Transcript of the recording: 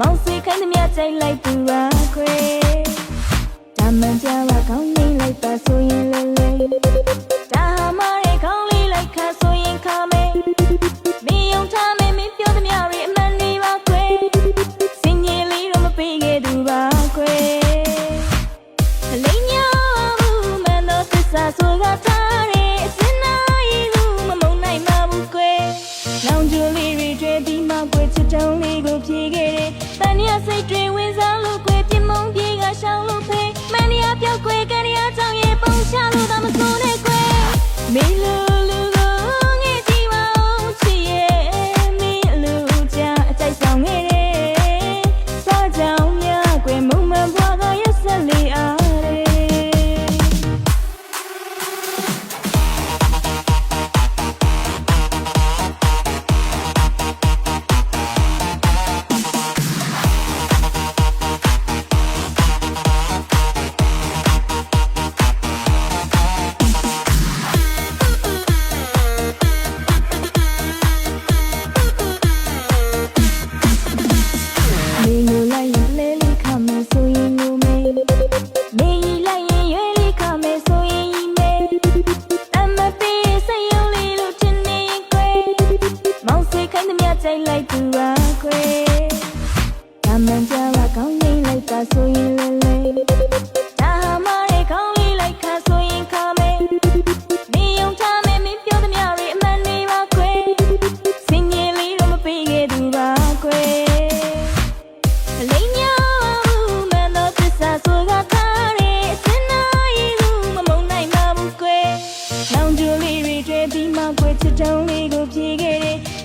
မောင်စီခိုင်းသမျှချိန်လိုက်သူပါခွေဒါမှန်ကြပါကောင်း စာဆိုကထားတဲ့အစင်းနိုင်ဟုမမုံနိုင်ပါဘူးကွယ်လောင်ကျူလေးတွေတွေ့ပြီးမှကွယ်ချစ်တုံးလေးကိုဖြေခဲ့တယ်တန်ရစိတ်တွေဝင်စားလို့ စိတ်လိုက်သူပါခွေဒါမှန်ကြပါကောင်းနေလိုက်တာဆိုရင်လည်းနောင်ကျူလီတွေတွေ့ပြီးမှခွေချစ်တုံးလေးကိုပြေးခဲ့တယ်